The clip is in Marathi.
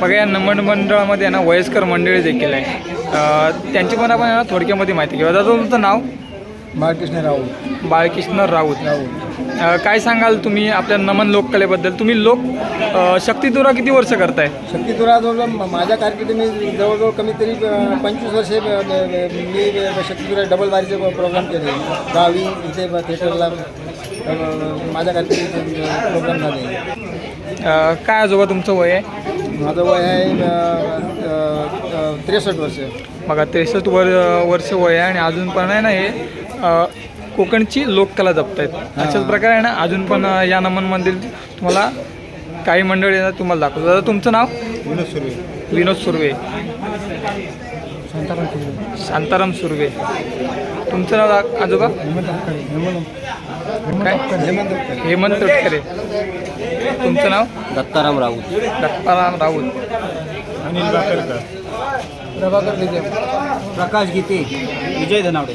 बघा या नमन मंडळामध्ये ना वयस्कर मंडळी देखील आहे. त्यांची पण आपण थोडक्यामध्ये माहिती घेऊ दादा तुमचं नाव? बाळकृष्ण राऊत. बाळकृष्ण राऊत. राऊत. काय सांगाल तुम्ही आपल्या नमन लोककलेबद्दल? तुम्ही लोक शक्तिदुरा किती वर्ष करताय? शक्तिदुरा जवळ माझ्या कारकिर्दी मी जवळजवळ कमीत तरी पंचवीस वर्षे मी शक्तिदुरा डबल बारीचे प्रोग्राम केले. गावी इथे थिएटरला माझ्या कारकिर्दीचे प्रोग्राम झाले. काय आजोबा तुमचं वय आहे? माझं वय आहे त्रेसष्ट वर्ष. बघा त्रेसष्ट वर वर्ष वय आहे आणि अजून पण आहे ना हे कोकणची लोककला जपत आहेत अशाच प्रकारे आहे ना अजून पण या नमनमध्ये तुम्हाला काही मंडळी तुम्हाला दाखवतो. दादा तुमचं नाव? विनोद सुर्वे. विनोद सुर्वे. शांताराम सुर्वे. तुमचं नाव आजोबा? काय? हेमंत हेमंत तटकरे तुमचं नाव? दत्ताराम राऊत. दत्ताराम राऊत. अनिल प्रभाकर विजय प्रकाश गीते विजय धनावडे.